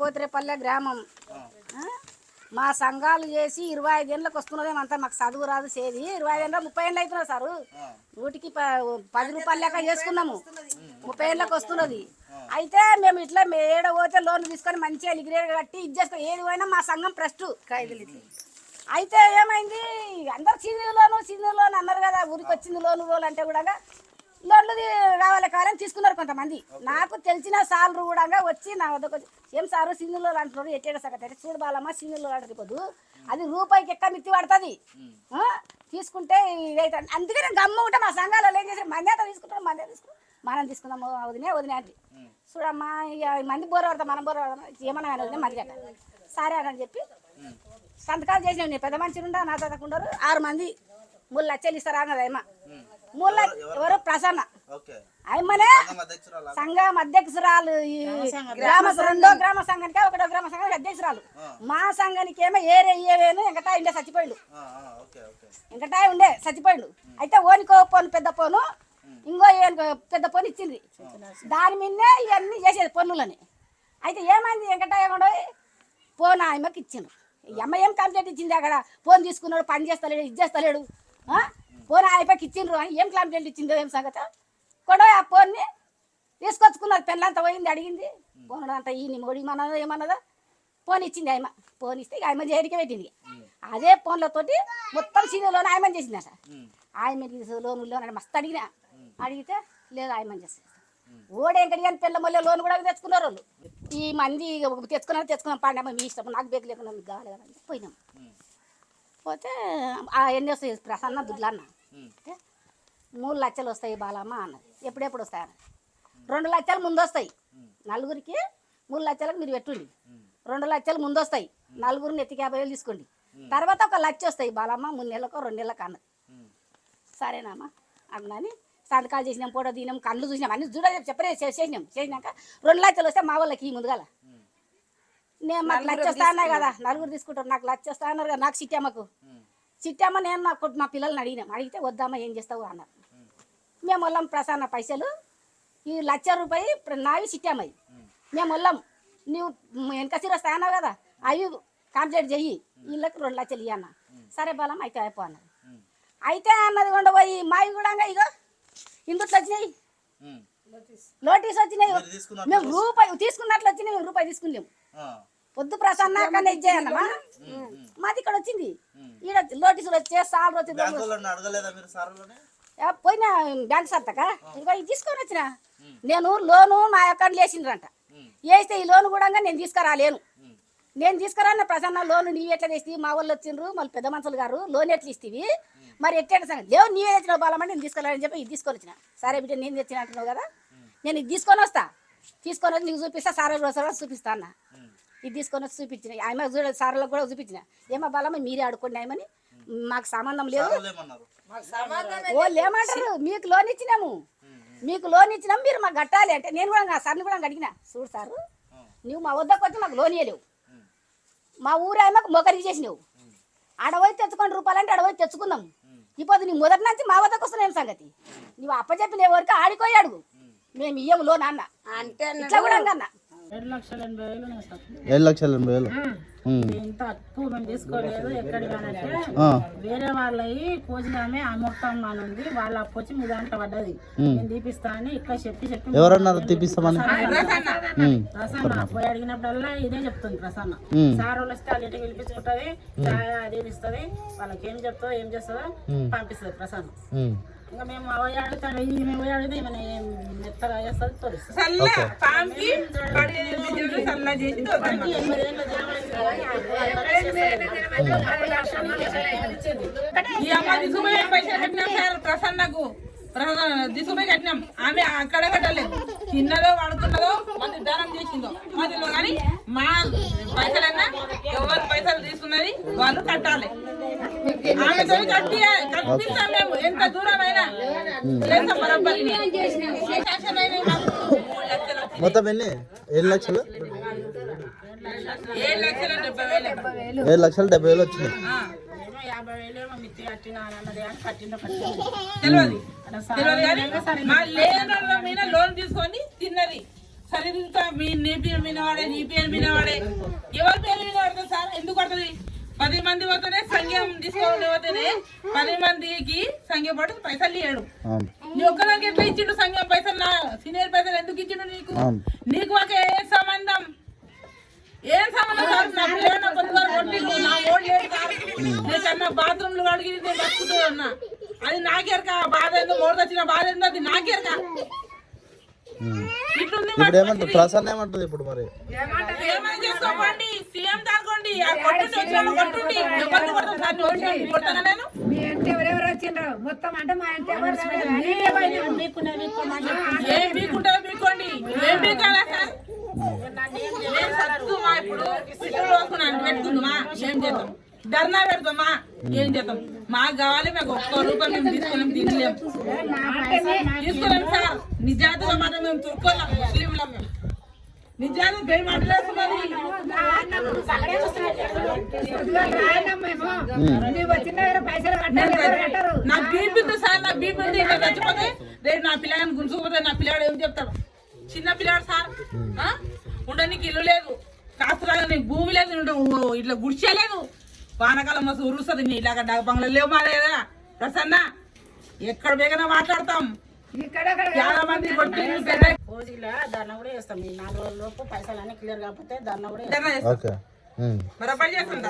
పోతిరేపల్లె గ్రామం? మా సంఘాలు చేసి ఇరవై ఐదు ఏళ్ళకి వస్తున్నదేమో అంతా మాకు చదువు రాదు సేది. ఇరవై ఐదు ఏళ్ళు ముప్పై ఏళ్ళు అవుతున్నారు సారు. నూటికి పది రూపాయలు లెక్క చేసుకున్నాము. ముప్పై ఏళ్ళకి వస్తున్నది. అయితే మేము ఇట్లా ఏడ పోతే లోన్ తీసుకొని మంచిగా లిగ్రేడ్ కట్టి ఇది చేస్తాం. ఏది పోయినా మా సంఘం ప్రెస్ట్ అయితే ఏమైంది? అందరు సీనియర్ లోను సీనియర్ లోన్ అన్నారు కదా. ఊరికి వచ్చింది లోను లోన్ అంటే కూడా లోన్లు కావాలి కావాలని తీసుకున్నారు కొంతమంది. నాకు తెలిసిన సార్లు కూడా వచ్చి నా వద్దకు ఏం సారు లోన్ అంటున్నారు ఎట్టేట సగతి? అంటే చూడు బాలమ్మ సీనియర్ లోన్ అంటే పోదు అది రూపాయికి ఎక్క మిత్తి పడుతుంది? తీసుకుంటే ఇదైతే అందుకే నేను గమ్మ ఉంటే మా సంఘాలలో ఏం చేశారు? మందేత తీసుకుంటాం మందే తీసుకుంటాం మనం తీసుకుందాం వదినే వదినే అంటే చూడమ్మా ఇక మంది బోర పడతాం మనం బోర పడతాం ఏమన్నా కానీ వదిలే మంది కట్ట సరే అని చెప్పి సంతకాలు చేసినావు నేను. పెద్ద మనిషి ఉండా నా చదువుకుంటారు ఆరు మంది మూడు లక్షలు ఇస్తారా అన్నది లక్ష ఎవరు ప్రసన్న. ఓకే. అమ్మనే సంఘం అధ్యక్షురాలా? సంఘం అధ్యక్షురాలు ఈ గ్రామ రెండో గ్రామ సంఘానికి ఒకటో గ్రామ సంఘానికి అధ్యక్షురాలు. మా సంఘానికి ఏమో ఏరే ఏవేను వెంకటా ఉండే చచ్చిపోయిండు. ఆ, ఆ, ఓకే ఓకే. వెంకటా ఉండే చచ్చిపోయిండు. అయితే ఓనికో పోను పెద్ద పోను ఇంకో పెద్ద పోను ఇచ్చింది దాని మీదనే ఇవన్నీ చేసేది పన్నులని. అయితే ఏమైంది వెంకటా ఏమో పోను ఆయమ్మకి ఇచ్చిండు. ఈ అమ్మ ఏం కంప్లైంట్ ఇచ్చింది అక్కడ? ఫోన్ తీసుకున్నాడు పని చేస్తలేడు ఇది చేస్తలేడు. ఫోన్ ఆయప్పకి ఇచ్చిండ్రు ఏం కంప్లైంట్ ఇచ్చిందో ఏం సంగత? కూడా ఆ ఫోన్ని తీసుకొచ్చుకున్నారు పెళ్ళంతా పోయింది అడిగింది. ఫోన్ అంతా ఈ మొడి మనదో ఏమన్నదో ఫోన్ ఇచ్చింది ఆయమ్మ. ఫోన్ ఇస్తే ఆయమ ఆయమ్మ జైలుకే పెట్టింది. అదే ఫోన్లతోటి మొత్తం సీనియర్లోనే ఆయమని చేసింది సార్ ఉమ్, లోన్ లోన్ అని మస్తు అడిగినా. అడిగితే లేదు ఆయమని చేస్తుంది? ఓడేం కడిగాని పిల్ల మళ్ళీ లోన్ కూడా తెచ్చుకున్నారు వాళ్ళు. ఈ మంది తెచ్చుకున్నారు తెచ్చుకున్నాం పాండమ్మ మీ ఇష్టం నాకు బేక్ లేకుండా మీకు కావాలి కదా అని పోయినాం. పోతే ఆ ఎన్ని ప్రసన్న దుడ్లన్న. మూడు లక్షలు వస్తాయి బాలమ్మ అన్నది. ఎప్పుడెప్పుడు వస్తాయి అన్నది రెండు లక్షలు ముందు వస్తాయి నలుగురికి మూడు లక్షలకు మీరు పెట్టుండి. రెండు లక్షలు ముందు వస్తాయి నలుగురిని ఎత్తికి యాభై వేలు తీసుకోండి. తర్వాత ఒక లక్ష వస్తాయి బాలమ్మ మూడు నెలలకు రెండు నెలలకు అన్నది. ఉమ్, సరేనమ్మా అన్నని సంతకాలు చేసినాం ఫోటో తీసినాం కళ్ళు చూసినాం అన్ని చూడ చెప్పరే చేసినాం. చేసినాక రెండు లక్షలు వస్తే మా వాళ్ళకి ఈ ముందుగాల. నేను మాకు లక్ష వస్తా అన్నా కదా నలుగురు తీసుకుంటారు. నాకు లక్ష వస్తా అన్నారు కదా నాకు చిట్టమ్మకు ఉమ్, చిట్టమ్మ నేను నాకు మా పిల్లల్ని అడిగినాం. అడిగితే వద్దామా ఏం చేస్తావు? అన్నారు. మేము వాళ్ళం ప్రసన్న పైసలు. ఈ లక్ష రూపాయి నావి చిట్టమ్మవి మేము వాళ్ళం నువ్వు వెనక వస్తా అన్నావు కదా అవి కంప్లీట్ చెయ్యి. వీళ్ళకి రెండు లక్షలు ఇయ్యి అన్న. సరే బలం అయితే అయిపో అన్నది ఉమ్, అయితే అన్నది కొండ పోయి మావి కూడా ఇగో. ఇందుట్లో వచ్చినాయి. లోటీస్ వచ్చినాయి. మేము రూపాయి తీసుకున్నట్లు వచ్చినాయి మేము రూపాయి తీసుకున్నాము పొద్దు ప్రసన్న కన్నా ఇచ్చేయన్నమా. మాది ఇక్కడ వచ్చింది. ఈడ లోటీసులు వచ్చే సాల్ వచ్చింది పోయినా బ్యాంక్ సత్తక ఇక ఇది తీసుకొని వచ్చిన. నేను లోను మా అకౌంట్ వేసిండ్రంట. వేస్తే ఈ లోన్ కూడా నేను తీసుకురాలేను. నేను తీసుకురాన్న ప్రసన్న లోన్ నీవు ఎట్లా తెస్తే మా వాళ్ళు వచ్చిండ్రు మళ్ళీ పెద్ద మనుషులు గారు లోన్ ఎట్లా ఇస్తేవి? మరి ఎట్లా సంగతి? లేవు నీవే తెచ్చినావు బాలమంటే నేను తీసుకురాలని చెప్పి ఇది తీసుకొని వచ్చిన. సరే బిడ్డ నేను తెచ్చిన అంటున్నావు కదా? నేను ఇది తీసుకొని వస్తా. తీసుకొని వచ్చి నీకు చూపిస్తా సారా రోజు చూపిస్తా అన్న. ఇది తీసుకొని వచ్చి చూపించిన. ఆమె చూడ సార్లకు కూడా చూపించిన. ఏమో బాలమ్మ మీరే ఆడుకోండి ఆమెని మాకు సంబంధం లేదు. వాళ్ళు ఏమంటారు మీకు లోన్ ఇచ్చినాము. మీకు లోన్ ఇచ్చినాము మీరు మాకు కట్టాలి అంటే నేను కూడా నా సార్ని కూడా అడిగిన. చూడు సారు నువ్వు మా వద్దకు వచ్చి మాకు లోన్ ఇవ్వలేవు మా ఊరేమకు మొగరికి చేసినావు. ఆడపోయి తెచ్చుకొని రూపాయలు అంటే ఆడపోయి తెచ్చుకుందాం. ఇప్పుడు నీ మొదటి నుంచి మా వద్దకు వస్తున్నాం సంగతి. నువ్వు అప్పచెప్పిన ఎవరికి ఆడిపోయి అడుగు. మేము ఇయ్యము లోన్ అన్న. అంటే ఇట్లా కూడా అన్న. ఏడు లక్షల ఎనభై వేలు ఇంత తక్కువ మేము తీసుకోలేదు ఎక్కడికనంటే వేరే వాళ్ళవి కోజిగామే అమ్ముతాం అని ఉంది వాళ్ళ అప్పు వచ్చి మీ దాంట్లో పడ్డది నేను తీపిస్తా అని ఇట్లా చెప్పి చెప్పి ఎవరన్నారు తీపిస్తామని? ప్రసన్న పోయి అడిగినప్పుడల్లా ఇదే చెప్తుంది ప్రసన్న సార్ వాళ్ళు వస్తే వాళ్ళ ఇంటికి పిలిపించుకుంటది చాయ్ అది ఇస్తుంది వాళ్ళకి ఏం చెప్తుందో ఏం చేస్తుందో పంపిస్తుంది ప్రసన్న ఇంకా మేము పోయి అడుగుతాం ఈమె పోయి అడిగితే ఏం మెత్తగా చేస్తుంది తోలిస్తుంది ఓకే. ఈ అమ్మ దిశపోయి పైసలు కట్టినాం సార్? ప్రసన్నకు. ప్రసన్న కట్టినాం. ఆమె అక్కడ కట్టలేదు. తిన్నదో వాడుతున్నదో మంది దానం చేసిందో మధ్యలో కానీ మా పైసలన్నా ఎవరు పైసలు తీసుకున్నది వాళ్ళు కట్టాలి. ఆమెతో కట్టి కట్టిస్తాం మేము. ఎంత దూరం అయినా. చేస్తాం బరాబర్ మొత్తం ఎన్ని? ఎన్ని లక్షలు? ఏడు లక్షల డెబ్బై వేలు. ఏమో యాభై వేలు ఏమో మిత్తి కట్టినా అన్నది అని తెలియదు. సార్ తెలియదు మీద లోన్ తీసుకొని తిన్నది. సరిగ్గా మీ నీ పేరు మీద వాడే నీ పేరు మీద వాడే. ఎవరి పేరు మీద పడుతుంది సార్ ఎందుకు పడుతుంది? పది మంది పోతేనే సంఘం తీసుకోవాలి పోతేనే పది మందికి సంఘం పడు పైసలు ఇయ్యాడు. నీ ఒక్కదానికి ఎట్లా ఇచ్చిండు సంఘం పైసలు నా సీనియర్ పైసలు ఎందుకు ఇచ్చిండు నీకు. నీకు ఒక ఏ సంబంధం? ఏం సార్ నీకన్నా బాత్రూమ్లు కడిగి నేను బతుకుతూ ఉన్నా అది నాకెరక బాధ ఏందో మోడద వచ్చిన బాధ ఏందో అది నాకెరక ఇప్పుడు ఏమంటుంది ప్రసన్న ఏమంటుంది ఇప్పుడు మరి? మీ ఇంటి ఎవరెవరు వచ్చిండ్రు? మొత్తం అంటే మా ఇంటి ఎవరు మీకోమని చెప్పి ఏం సార్? సత్తుమా ఇప్పుడు? ఏం చేద్దాం? ధర్నా పెడతామా? ఏం చేద్దాం? మాకు కావాలి మాకు ఒక్క రూపాయి మేము తీసుకోలేం తినలేం. తీసుకోలేం సార్. నిజాతుగా మాట మేము తురుకోలేం ముస్లింలం మేము. నిజాలు పోయి కట్టరు నా బీపీ సార్ నా బీపీ చచ్చిపోతే రేపు నా పిల్లని గుంజుకుపోతే నా పిల్లాడు ఏం చెప్తాడు? చిన్న పిల్లాడు సార్. ఆ? ఉండనికి ఇల్లు లేదు. కాస్తులాగా నీకు భూమి లేదు ఇట్లా గుడిసే లేదు వానకాలం మస్తు ఉరుస్తుంది. నీ ఇలాగ బంగ్లా లేవు మా లేదా? ప్రసన్న ఎక్కడ బేగన మాట్లాడతాం? చాలా మంది రోజుల ధర్నా కూడా వేస్తాం ఈ నాలుగు రోజుల లోపు పైసలు అన్ని క్లియర్ కాకపోతే ధర్నా కూడా చేస్తాం. బరాబర్ చేస్తాం.